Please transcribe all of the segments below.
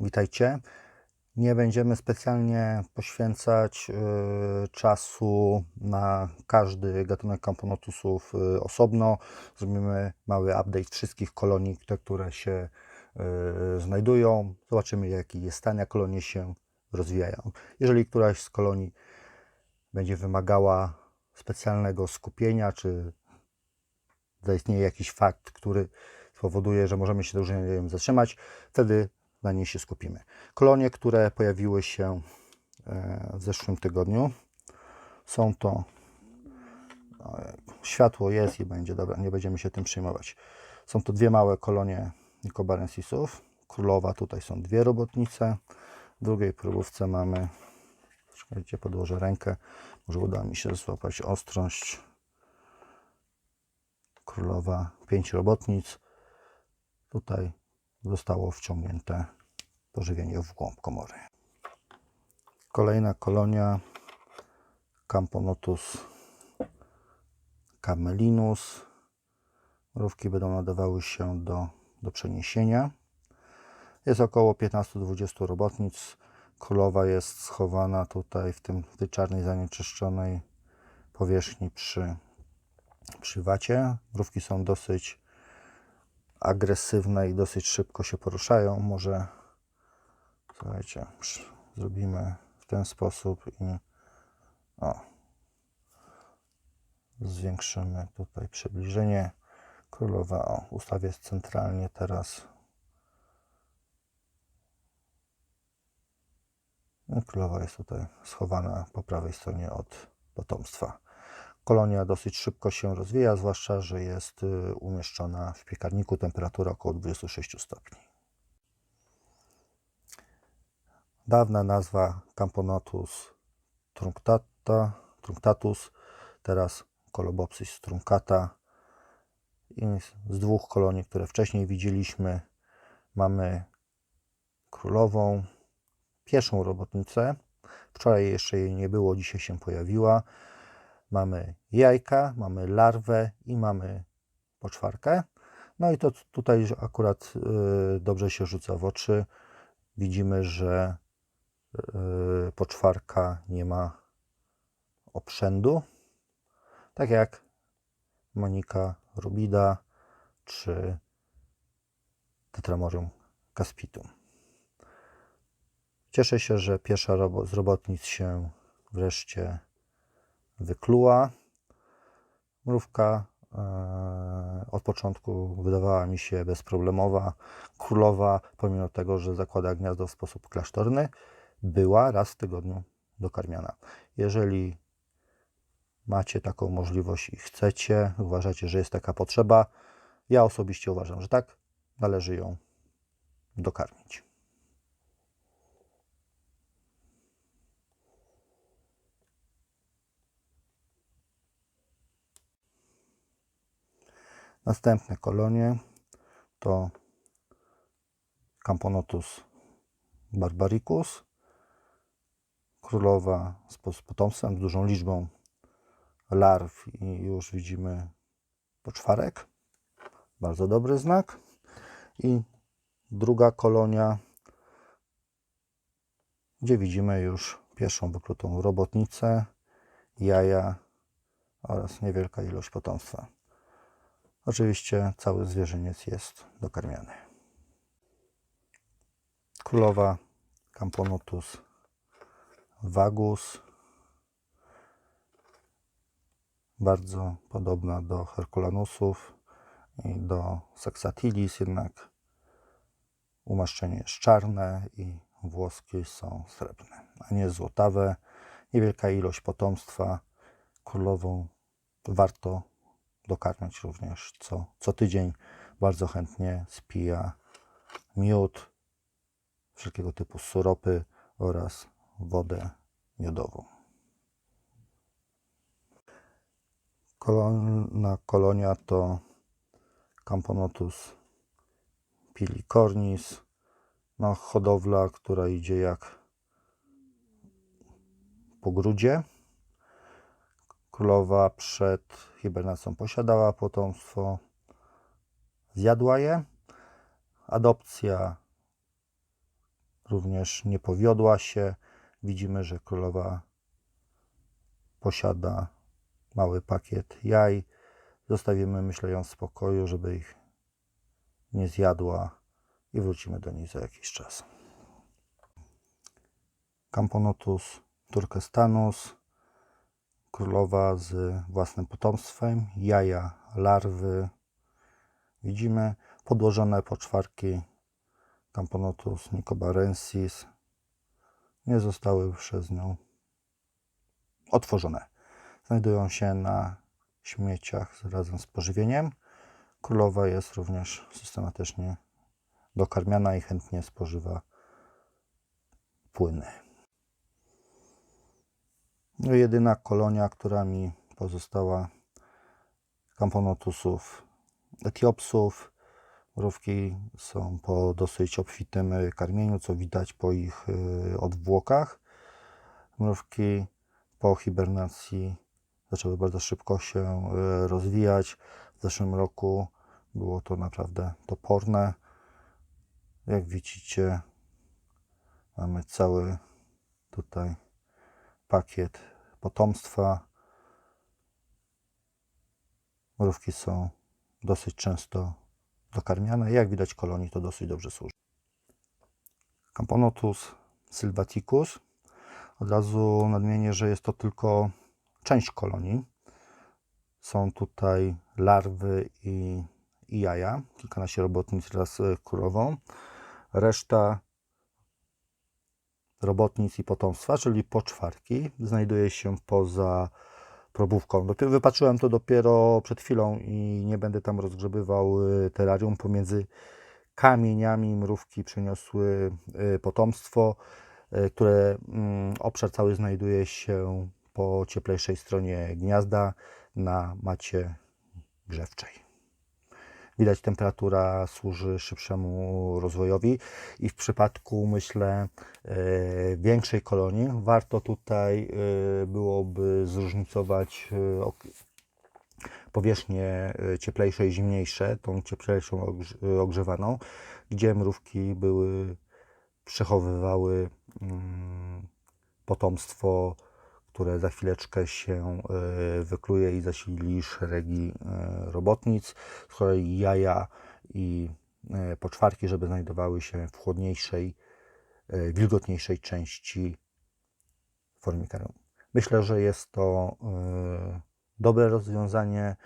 Witajcie. Nie będziemy specjalnie poświęcać y, czasu na każdy gatunek Camponotusów y, osobno. Zrobimy mały update wszystkich kolonii, te, które się y, znajdują. Zobaczymy, jaki jest stan, jak kolonie się rozwijają. Jeżeli któraś z kolonii będzie wymagała specjalnego skupienia, czy zaistnieje jakiś fakt, który spowoduje, że możemy się dłużej nim zatrzymać, wtedy na niej się skupimy. Kolonie, które pojawiły się e, w zeszłym tygodniu, są to ojejku, światło jest i będzie, dobra, nie będziemy się tym przejmować. Są to dwie małe kolonie Nicobarensisów. Królowa, tutaj są dwie robotnice. W drugiej próbówce mamy, czekajcie, podłożę rękę, może uda mi się złapać ostrość. Królowa, pięć robotnic. Tutaj zostało wciągnięte pożywienie w głąb komory. Kolejna kolonia Camponotus camelinus. Mrówki będą nadawały się do, do przeniesienia. Jest około 15-20 robotnic. Królowa jest schowana tutaj w, tym, w tej czarnej zanieczyszczonej powierzchni przy, przy wacie. Mrówki są dosyć agresywne i dosyć szybko się poruszają. Może słuchajcie, zrobimy w ten sposób i o, zwiększymy tutaj przybliżenie. Królowa o, ustawię centralnie teraz. Królowa jest tutaj schowana po prawej stronie od potomstwa. Kolonia dosyć szybko się rozwija, zwłaszcza, że jest y, umieszczona w piekarniku, temperatura około 26 stopni. Dawna nazwa Camponotus trunctata, trunctatus, teraz Colobopsis truncata. I z dwóch kolonii, które wcześniej widzieliśmy, mamy królową, pierwszą robotnicę. Wczoraj jeszcze jej nie było, dzisiaj się pojawiła. Mamy jajka, mamy larwę i mamy poczwarkę. No i to tutaj akurat y, dobrze się rzuca w oczy. Widzimy, że y, poczwarka nie ma obszędu. Tak jak Monika rubida czy Tetramorium caspitum. Cieszę się, że pierwsza robo- z robotnic się wreszcie wykluła. Mrówka e, od początku wydawała mi się bezproblemowa. Królowa, pomimo tego, że zakłada gniazdo w sposób klasztorny, była raz w tygodniu dokarmiana. Jeżeli macie taką możliwość i chcecie, uważacie, że jest taka potrzeba, ja osobiście uważam, że tak, należy ją dokarmić. Następne kolonie to Camponotus barbaricus, królowa z potomstwem, z dużą liczbą larw i już widzimy poczwarek. Bardzo dobry znak. I druga kolonia, gdzie widzimy już pierwszą wyplutą robotnicę, jaja oraz niewielka ilość potomstwa. Oczywiście cały zwierzyniec jest dokarmiany. Królowa Camponotus vagus. Bardzo podobna do Herculanusów i do Saxatilis, jednak umaszczenie jest czarne i włoski są srebrne, a nie złotawe. Niewielka ilość potomstwa. Królową warto dokarmiać również co, co tydzień. Bardzo chętnie spija miód, wszelkiego typu syropy oraz wodę miodową. Kolejna kolonia to Camponotus pilicornis. No, hodowla, która idzie jak po grudzie. Królowa przed hibernacją posiadała potomstwo, zjadła je. Adopcja również nie powiodła się. Widzimy, że królowa posiada mały pakiet jaj. Zostawimy, myślę, ją w spokoju, żeby ich nie zjadła i wrócimy do niej za jakiś czas. Camponotus turkestanus, królowa z własnym potomstwem, jaja, larwy. Widzimy podłożone poczwarki Camponotus nicobarensis nie zostały przez nią otworzone. Znajdują się na śmieciach razem z pożywieniem. Królowa jest również systematycznie dokarmiana i chętnie spożywa płyny. No, jedyna kolonia, która mi pozostała Camponotusów etiopsów. Mrówki są po dosyć obfitym y, karmieniu, co widać po ich y, odwłokach. Mrówki po hibernacji zaczęły bardzo szybko się y, rozwijać. W zeszłym roku było to naprawdę toporne. Jak widzicie, mamy cały tutaj pakiet potomstwa. Mrówki są dosyć często dokarmiane. Jak widać, kolonii to dosyć dobrze służy. Camponotus sylvaticus. Od razu nadmienię, że jest to tylko część kolonii. Są tutaj larwy i, i jaja, kilkanaście robotnic wraz z. Reszta robotnic i potomstwa, czyli poczwarki, znajduje się poza probówką. Dopiero, wypatrzyłem to dopiero przed chwilą i nie będę tam rozgrzebywał y, terrarium. Pomiędzy kamieniami mrówki przyniosły y, potomstwo, y, które mm, obszar cały znajduje się po cieplejszej stronie gniazda na macie grzewczej. Widać, temperatura służy szybszemu rozwojowi. I w przypadku, myślę, e, większej kolonii warto tutaj e, byłoby zróżnicować e, powierzchnie cieplejsze i zimniejsze, tą cieplejszą ogrz- ogrzewaną, gdzie mrówki były, przechowywały mm, potomstwo, które za chwileczkę się e, wykluje i zasili szeregi e, robotnic. Z kolei jaja i e, poczwarki, żeby znajdowały się w chłodniejszej, wilgotniejszej części formikarium. Myślę, że jest to dobre rozwiązanie,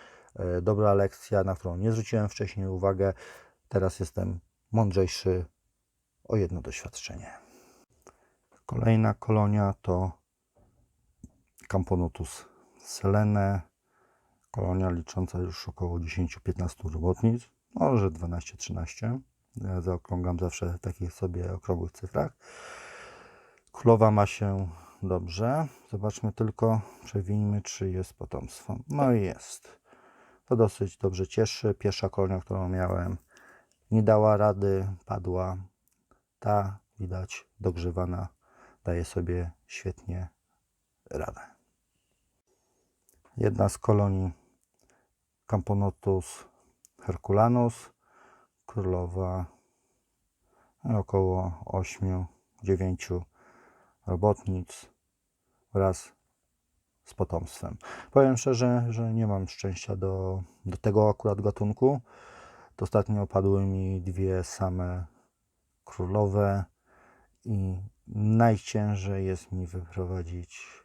dobra lekcja, na którą nie zwróciłem wcześniej uwagę. Teraz jestem mądrzejszy o jedno doświadczenie. Kolejna kolonia to Camponotus selene, kolonia licząca już około 10-15 robotnic, może 12-13. Ja zaokrągam zawsze w takich sobie okrągłych cyfrach. Królowa ma się dobrze. Zobaczmy tylko, przewijmy, czy jest potomstwo. No i jest. To dosyć dobrze cieszy. Pierwsza kolonia, którą miałem, nie dała rady, padła. Ta, widać, dogrzewana, daje sobie świetnie radę. Jedna z kolonii Camponotus herculanus, królowa około 8-9 robotnic wraz z potomstwem. Powiem szczerze, że nie mam szczęścia do, do tego akurat gatunku. Ostatnio padły mi dwie same królowe i najciężej jest mi wyprowadzić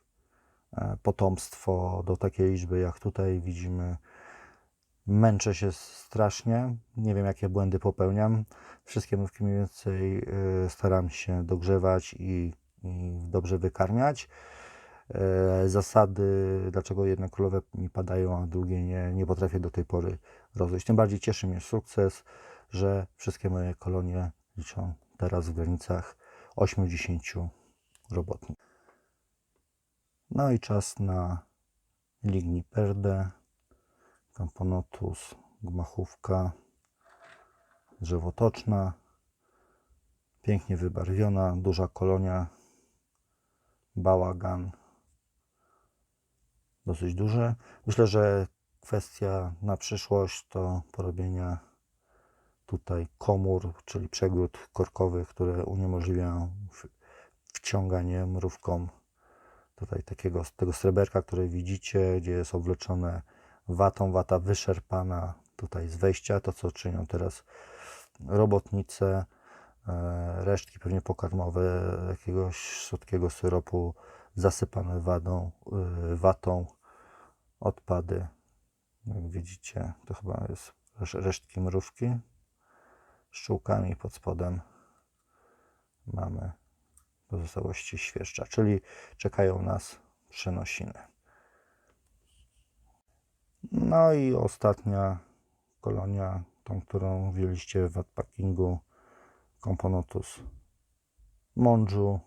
potomstwo do takiej liczby, jak tutaj widzimy. Męczę się strasznie. Nie wiem, jakie błędy popełniam. Wszystkie mrówki mniej więcej e, staram się dogrzewać i, i dobrze wykarmiać. E, Zasady, dlaczego jedne królowe mi padają, a drugie nie, nie potrafię do tej pory rozejść. Tym bardziej cieszy mnie sukces, że wszystkie moje kolonie liczą teraz w granicach 80 robotnic. No i czas na ligniperdę, camponotus, gmachówka, drzewotoczna, pięknie wybarwiona, duża kolonia, bałagan, dosyć duży. Myślę, że kwestia na przyszłość to porobienia tutaj komór, czyli przegród korkowy, które uniemożliwiają wciąganie mrówką tutaj takiego tego sreberka, które widzicie, gdzie jest obloczone watą, wata wyszarpana tutaj z wejścia, to co czynią teraz robotnice, e, resztki pewnie pokarmowe jakiegoś słodkiego syropu zasypane wadą, y, watą, odpady. Jak widzicie, to chyba jest resz- resztki mrówki. Szczółkami pod spodem mamy pozostałości świerszcza, czyli czekają nas przenosiny. No i ostatnia kolonia, tą, którą wzięliście w packingu Komponotus Monju,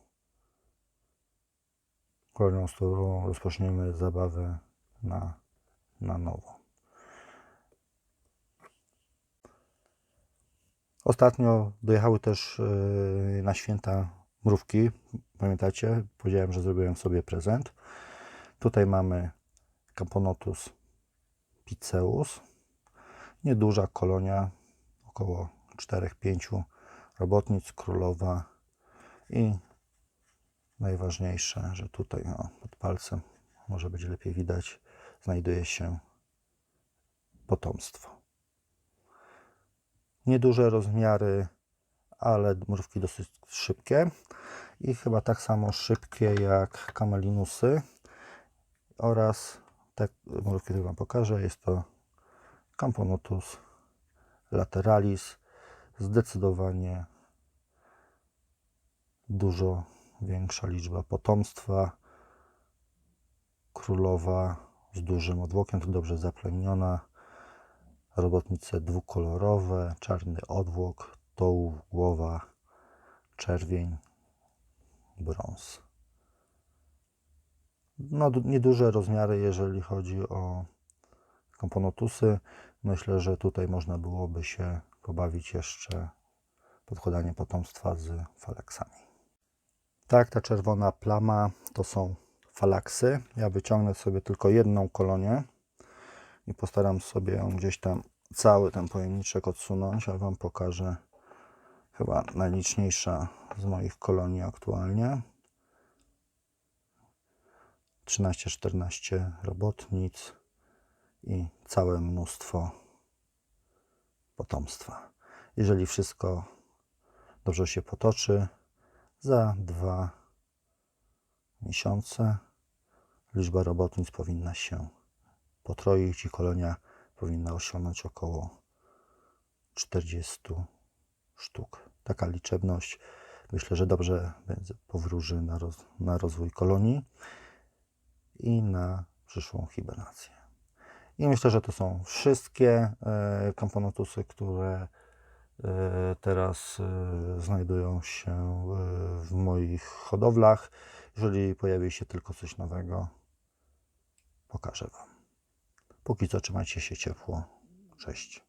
kolonią, z którą rozpoczniemy zabawę na, na nowo. Ostatnio dojechały też yy, na święta mrówki. Pamiętacie? Powiedziałem, że zrobiłem sobie prezent. Tutaj mamy Camponotus piceus. Nieduża kolonia, około 4-5 robotnic, królowa i najważniejsze, że tutaj o, pod palcem, może być lepiej widać, znajduje się potomstwo. Nieduże rozmiary, ale mrówki dosyć szybkie. I chyba tak samo szybkie jak kamelinusy oraz te mrówki, które Wam pokażę, jest to Camponotus lateralis, zdecydowanie dużo większa liczba potomstwa, królowa z dużym odwłokiem, dobrze zaplemiona, robotnice dwukolorowe, czarny odwłok, dołów, głowa, czerwień, brąz. No, du- nieduże rozmiary, jeżeli chodzi o komponotusy. Myślę, że tutaj można byłoby się pobawić jeszcze podkładaniem potomstwa z falaksami. Tak, ta czerwona plama to są falaksy. Ja wyciągnę sobie tylko jedną kolonię i postaram sobie ją gdzieś tam cały ten pojemniczek odsunąć, a Wam pokażę chyba najliczniejsza z moich kolonii aktualnie. 13-14 robotnic i całe mnóstwo potomstwa. Jeżeli wszystko dobrze się potoczy, za dwa miesiące liczba robotnic powinna się potroić i kolonia powinna osiągnąć około 40 sztuk. Taka liczebność myślę, że dobrze powróży na, roz, na rozwój kolonii i na przyszłą hibernację. I myślę, że to są wszystkie komponotusy, które e, teraz e, znajdują się e, w moich hodowlach. Jeżeli pojawi się tylko coś nowego, pokażę Wam. Póki co trzymajcie się ciepło. Cześć.